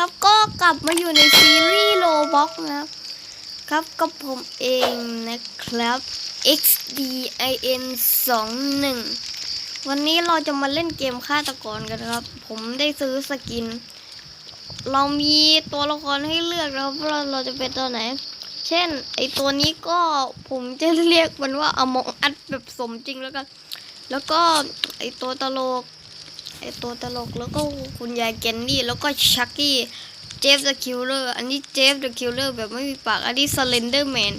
ครับ ก็กลับมาอยู่ในซีรีส์โลบ็อกนะครับ ครับกับผมเองนะครับ XDIN 21วันนี้เราจะมาเล่นเกมฆาตกรกันครับ ผมได้ซื้อสกิน เรามีตัวละครให้เลือกนะครับว่าเราจะเป็นตัวไหน เช่น ไอตัวนี้ก็ผมจะเรียกมันว่าอมองอัดแบบสมจริงแล้วกัน แล้วก็ไอตัวตลก ไอตัวตลกแล้วก็คุณยายแกนนี่แล้วก็ชักกี้เจฟเดอะคิลเลอร์อันนี้เจฟเดอะคิลเลอร์แบบไม่มีปากอันนี้สเลนเดอร์แมน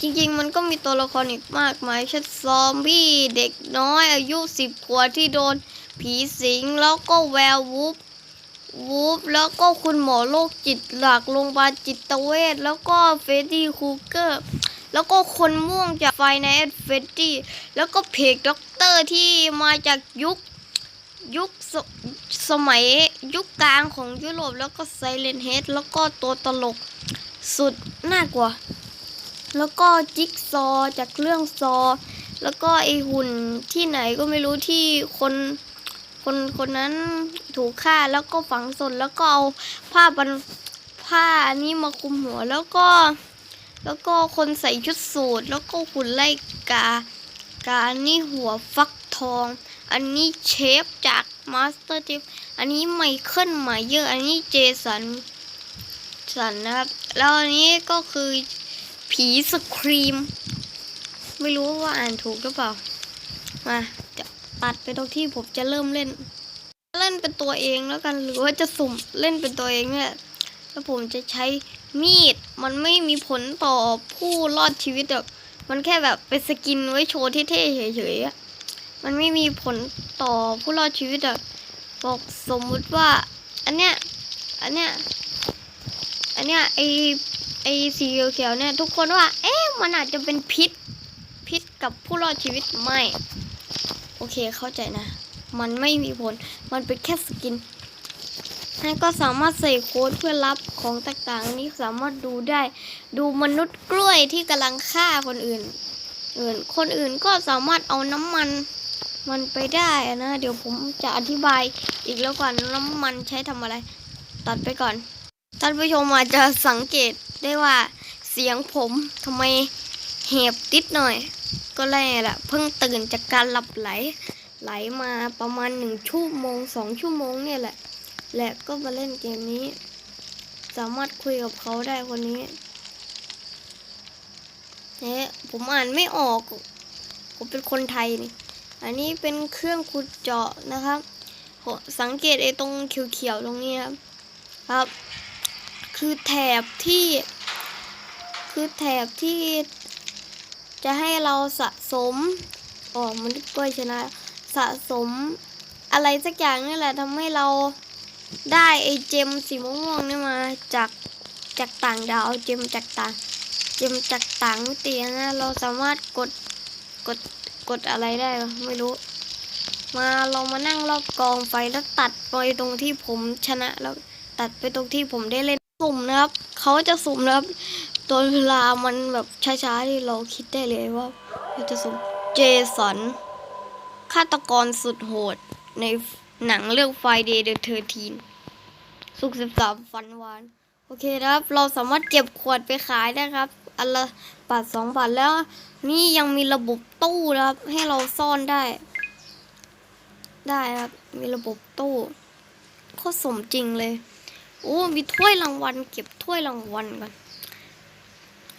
จริงๆ มันก็มีตัวละครอีกมากมายเช่นซอมบี้เด็กน้อยอายุสิบขวบที่โดนผีสิงแล้วก็แวร์วูฟวูฟแล้วก็คุณหมอโรคจิตหลักโรงพยาบาลจิตเวชแล้วก็เฟรดดี้คูเกอร์ แล้วก็คนม่วงจากไฟในเอดเฟรดดี้แล้วก็เพกด็อกเตอร์ที่มาจากยุคยุคสสมัยยุคกลางของยุโรปแล้วก็ไซเลนเฮดแล้วก็ตัวตลกสุดน่ากลัว แล้วก็จิ๊กซอจากเรื่องซอ แล้วก็ไอหุ่นที่ไหนก็ไม่รู้ที่คนคนคนนั้นถูกฆ่าแล้วก็ฝังศพแล้วก็เอาผ้าบันผ้านี้มาคลุมหัวแล้วก็ แล้วก็คนใส่ชุดสูทแล้วก็หุ่นไล่กากานนี้หัวฟักทอง อันนี้เชฟจากมาสเตอร์เชฟอันนี้ไมเคิลมาเยอร์อันนี้เจสันสันนะครับ แล้วอันนี้ก็คือผีสครีม ไม่รู้ว่าอ่านถูกหรือเปล่า มาจะตัดไปตรงที่ผมจะเริ่มเล่น เล่นเป็นตัวเองแล้วกันหรือว่าจะสุ่มเล่นเป็นตัวเองเนี่ยแล้วผมจะใช้ มีดมันไม่มีผลต่อผู้รอดชีวิตแบบมันแค่แบบเป็นสกินไว้โชว์เท่ๆเฉยๆมันไม่มีผลต่อผู้รอดชีวิตอะบอกสมมุติว่า อันเนี้ยอันเนี้ยอันเนี้ยไอไอสีเขียวเนี่ยทุกคนว่า เอ๊ะมันอาจจะเป็นพิษพิษกับผู้รอดชีวิตไม่ โอเคเข้าใจนะ มันไม่มีผลมันเป็นแค่สกิน ให้ก็สามารถใส่โค้ดเพื่อรับของต่างๆ นี้สามารถดูได้ ดูมนุษย์กล้วยที่กำลังฆ่าคนอื่น อื่น คนอื่นก็สามารถเอาน้ำมันมันไปได้นะ เดี๋ยวผมจะอธิบายอีกแล้วก่อนน้ำมันใช้ทำอะไร ตัดไปก่อน ท่านผู้ชมอาจจะสังเกตได้ว่าเสียงผมทำไมเห็บติดหน่อย ก็แล่แหละเพิ่งตื่นจากการหลับไหล ไหลมาประมาณหนึ่งชั่วโมงสองชั่วโมงเนี่ยแหละ และก็มาเล่นเกมนี้ สามารถคุยกับเขาได้คนนี้เนี่ยผมอ่านไม่ออก ผมเป็นคนไทยนี่ อันนี้เป็นเครื่องขุดเจาะนะครับสังเกตไอ้ตรงเขียวๆตรงนี้ครับครับ คือแถบที่ คือแถบที่จะให้เราสะสมอ๋อมันกล้วยชนะ สะสมอะไรสักอย่างนี่แหละทำให้เรา ได้ไอเจมสีม่วงๆนี่มาจากจากต่างดาวเจมจากต่าง เจมจากต่างมิตินะ เราสามารถกดกดกดอะไรได้ไม่รู้ มาเรามานั่งรอบกองไฟแล้วตัดไปตรงที่ผมชนะแล้วตัดไปตรงที่ผมได้เล่นสุ่มนะครับเขาจะสุ่มนะครับตอนเวลามันแบบช้าๆที่เราคิดได้เลยว่าเราจะสุ่มเจสันฆาตกรสุดโหดใน หนังเรื่อง Friday the 13สุกสิบสามฟันวาน โอเคครับ เราสามารถเก็บขวดไปขายได้ครับ อันละบาทสองบาทแล้ว นี่ยังมีระบบตู้นะครับ ให้เราซ่อนได้ ได้ครับ มีระบบตู้โคตรสมจริงเลย โอ้ มีถ้วยรางวัล เก็บถ้วยรางวัลก่อน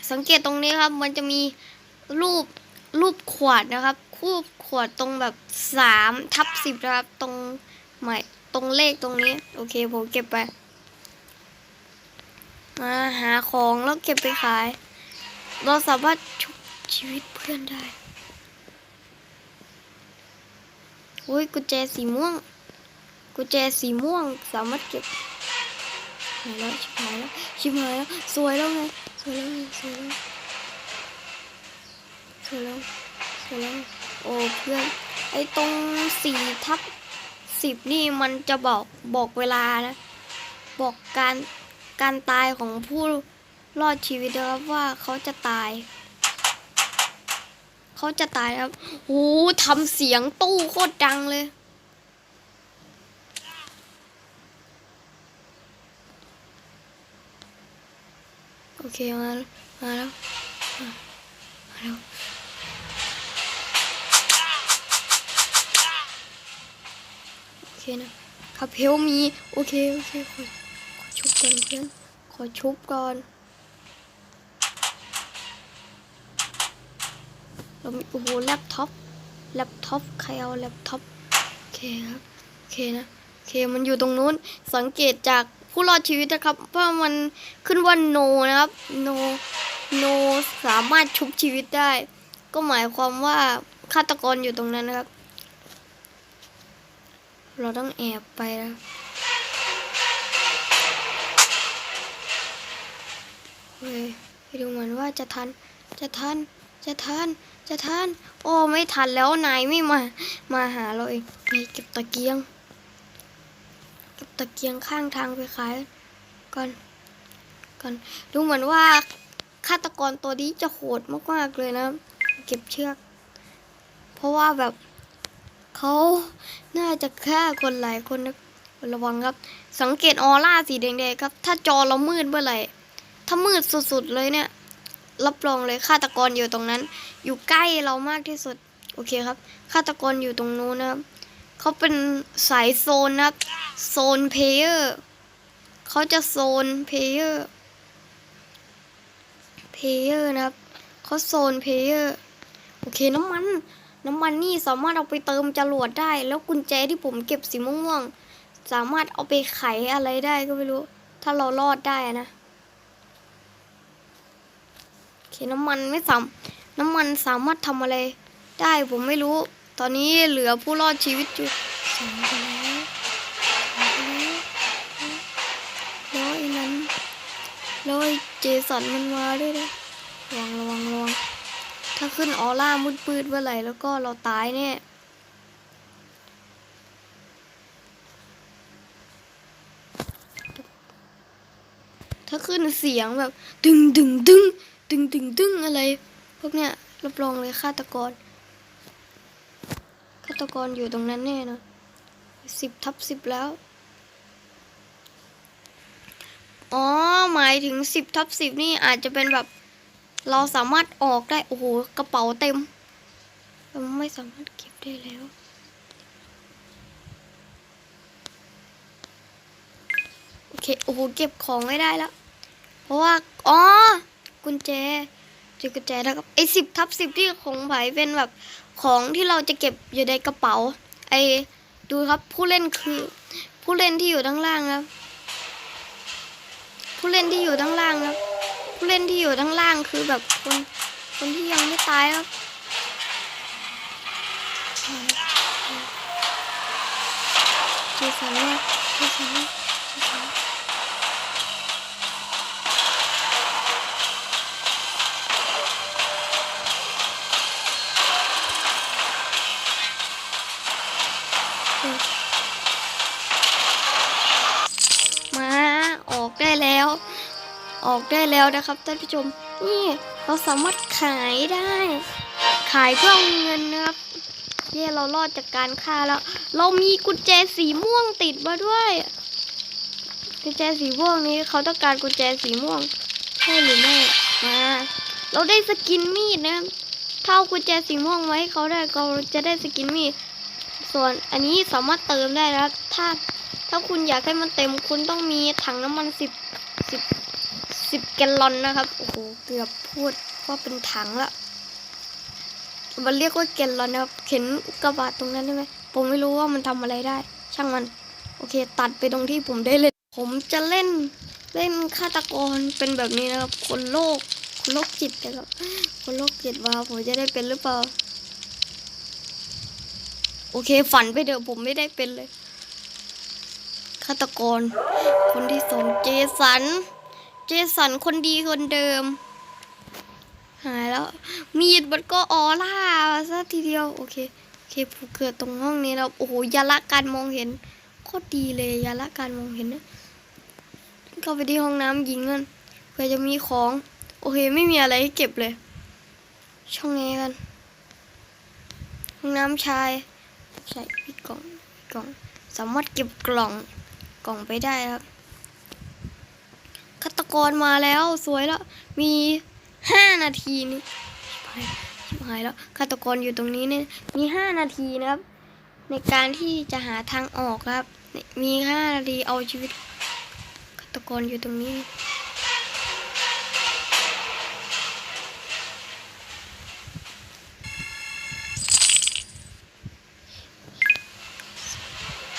สังเกตตรงนี้ครับ มันจะมีรูปรูปขวดนะครับรูปขวดตรงแบบสามทับสิบนะครับ ตรง หมายตรงเลขตรงนี้ โอเคผมเก็บไป มาหาของแล้วเก็บไปขาย เราสามารถชุบชีวิตเพื่อนได้โอ้ยกุญแจสีม่วง กุญแจสีม่วงสามารถเก็บหายแล้วชิบหายแล้วชิบหายแล้วสวยแล้วไงสวยแล้วไงสวยแล้วสวยแล้วสวยแล้วโอ้เพื่อนไอ้ตรงสี่ทับ สิบนี่มันจะบอกบอกเวลานะ บอกการการตายของผู้รอดชีวิตนะครับว่าเขาจะตาย เขาจะตายครับโอ้ทำเสียงตู้โคตรดังเลยโอเคมาแล้วมาแล้ว นะครับเฮลมี โอเค โอเค ขอขอชุบก่อนเพื่อน ขอชุบก่อน เรามีโอ้โหแล็ปท็อป แล็ปท็อป ใครเอาแล็ปท็อป โอเคครับ โอเคนะ โอเค มันอยู่ตรงนู้น สังเกตจากผู้รอดชีวิตนะครับว่ามันขึ้นว่าโนนะครับ โน โนสามารถชุบชีวิตได้ ก็หมายความว่าฆาตกรอยู่ตรงนั้นนะครับ เราต้องแอบไปนะเฮ้ยไปดูเหมือนว่าจะทัน จะทัน จะทัน จะทัน โอ้ไม่ทันแล้วนายไม่มา มาหาเราเองไปเก็บตะเกียง เก็บตะเกียงข้างทางไปขายก่อนก่อนดูเหมือนว่าฆาตกรตัวนี้จะโหดมากๆเลยนะ เก็บเชือก เพราะว่าแบบ เขาน่าจะฆ่าคนหลายคนนะระวังครับ สังเกตออร่าสีแดงๆครับ ถ้าจอเรามืดเมื่อไหร่ ถ้ามืดสุดๆเลยเนี่ย รับรองเลยฆาตกรอยู่ตรงนั้น อยู่ใกล้เรามากที่สุด โอเคครับ ฆาตกรอยู่ตรงนู้นนะครับเขาเป็นสายโซนนะครับ โซนเพลเยอร์เขาจะโซนเพลเยอร์เพลเยอร์นะครับเขาโซนเพลเยอร์โอเคน้ำมัน น้ำมันนี่สามารถเอาไปเติมจรวดได้ แล้วกุญแจที่ผมเก็บสีม่วงๆสามารถเอาไปไขอะไรได้ก็ไม่รู้ ถ้าเรารอดได้นะโอเคน้ำมันไม่สามน้ำมันสามารถทำอะไร ได้ผมไม่รู้ ตอนนี้เหลือผู้รอดชีวิตอยู่สอองคนแล้วแล้วไอ้นั้นแล้วไอ้เจสันมันมาด้วยนะระวังระวังระวัง ถ้าขึ้นออร่ามืดปืดเมื่อไหร่แล้วก็เราตายแน่ถ้าขึ้นเสียงแบบ ดึงดึงดึงดึงดึงดึงอะไร พวกเนี้ยรับรองเลยฆาตกรฆาตกรอยู่ตรงนั้นแน่นอนสิบทับสิบแล้ว อ๋อ หมายถึงสิบทับสิบนี่อาจจะเป็นแบบ เราสามารถออกได้ โอ้โห กระเป๋าเต็ม เราไม่สามารถเก็บได้แล้ว โอเค โอ้โห เก็บของไม่ได้แล้ว เพราะว่า อ๋อ กุญแจจอกุญแจแล้วครับไอสิบทับสิบที่ของไผเป็นแบบของที่เราจะเก็บอยู่ในกระเป๋า ไอดูครับผู้เล่นคือ ผู้เล่นที่อยู่ด้านล่างครับ ผู้เล่นที่อยู่ด้านล่างครับ ผู้เล่นที่อยู่ด้านล่างคือแบบคนคนที่ยังไม่ตายครับเจสันว่าเจสันว่าเออกได้แล้วนะครับท่านผู้ชม นี่เราสามารถขายได้ ขายเพื่อเงินนะครับเย่เรารอดจากการฆ่าแล้ว เรามีกุญแจสีม่วงติดมาด้วย กุญแจสีม่วงนี้เขาต้องการกุญแจสีม่วงใช่หรือไม่มาเราได้สกินมีดนะครับถ้ากุญแจสีม่วงไว้ให้เขาได้เราจะได้สกินมีด ส่วนอันนี้สามารถเติมได้นะครับถ้าถ้าคุณอยากให้มันเต็มคุณต้องมีถังน้ำมันสิบสิบ สิบแกลลอนนะครับ โอ้โห เกือบพูดว่าเป็นถังละมันเรียกว่าแกลลอนนะครับเข็นกกาบาตตรงนั้นได้ไหม ผมไม่รู้ว่ามันทำอะไรได้ ช่างมัน โอเค ตัดไปตรงที่ผมได้เล่น ผมจะเล่นเล่นฆาตกรเป็นแบบนี้นะครับ คนโลก คนโรคจิตนะครับ คนโรคจิตว่าผมจะได้เป็นหรือเปล่า โอเค ฝันไปเถอะผมไม่ได้เป็นเลยฆาตกร คนที่สองเจสัน เจสันคนดีคนเดิม หายแล้ว มีดมันก็ออร่าซะทีเดียว โอเค โอเคผมเกิดตรงห้องนี้แล้ว โอ้โหยาละการมองเห็นโคตรดีเลยยาละการมองเห็นนะเข้าไปที่ห้องน้ำยิงกันเพื่อจะมีของ โอเคไม่มีอะไรให้เก็บเลย ช่องนี้กันห้องน้ำชายใส่กล่องกล่อง สามารถเก็บกล่องกล่องไปได้ครับ ฆาตกรมาแล้วสวยแล้ว มีห้านาทีนี่ชิบหายแล้วฆาตกรอยู่ตรงนี้เนี่ยมีห้านาทีนะครับ ในการที่จะหาทางออกครับ มีห้านาทีเอาชีวิตฆาตกรอยู่ตรงนี้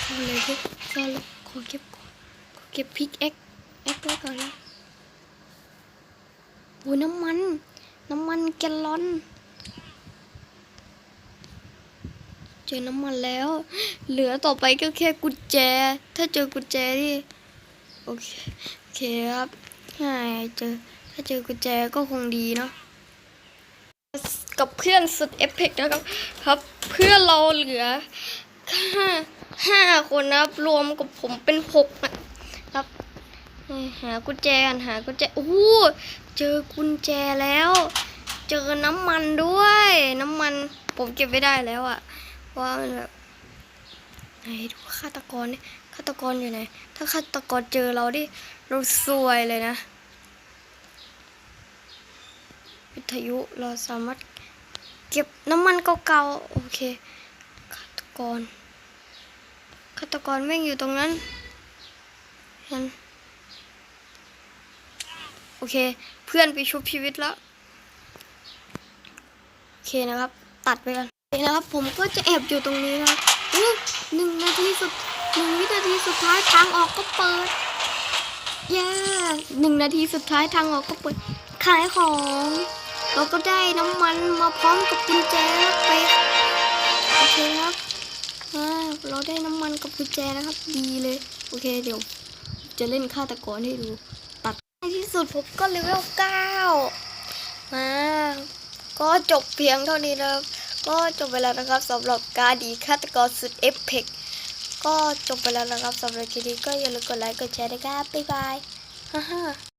เข้าเลยดิเข้าเลยขอเก็บก่อนขอเก็บพิกเอ็ก เอ็กไว้ก่อนนะโอ้น้ำมัน น้ำมันแกลลอน เจอน้ำมันแล้ว เหลือต่อไปก็แค่กุญแจ ถ้าเจอกุญแจที่โอเคโอเคครับง่ายเจอ ถ้าเจอกุญแจก็คงดีเนาะกับเพื่อนสุดเอฟเฟกต์นะครับ ครับ เพื่อนเราเหลือห้าห้าคนนะครับ รวมกับผมเป็นหกนะครับ หากุญแจกันหากุญแจโอ้โหเจอกุญแจแล้ว เจอน้ำมันด้วย น้ำมันผมเก็บไว้ได้แล้วอะว่ามันแบบไหนดูฆาตกรนี่ฆาตกรอยู่ไหนถ้าฆาตกรเจอเราดิเราซวยเลยนะวิทยุเราสามารถเก็บน้ำมันเก่าๆโอเคฆาตกรฆาตกรแม่งอยู่ตรงนั้นเห็น โอเค เพื่อนไปชุบชีวิตแล้ว โอเคนะครับ ตัดไปกันโอเคนะครับ ผมก็จะแอบอยู่ตรงนี้นะครับอุ๊ยหนึ่งนาทีสุดหนึ่งวินาทีสุดท้ายทางออกก็เปิดเย้หนึ่งนาทีสุดท้ายทางออกก็เปิด ขายของ เราก็ได้น้ำมันมาพร้อมกับกุญแจไปโอเคครับเราได้น้ำมันกับกุญแจนะครับ ดีเลย โอเคเดี๋ยว จะเล่นฆาตกรให้ดู สุดผมก็เลเวลเก้ามาก็จบเพียงเท่านี้นะครับ ก็จบไปแล้วนะครับสำหรับการดีฆาตกรสุดเอฟเฟกก็จบไปแล้วนะครับสำหรับคลิปนี้ก็อย่าลืมกดไลค์กดแชร์นะครับบ๊ายบายฮ่าฮ่า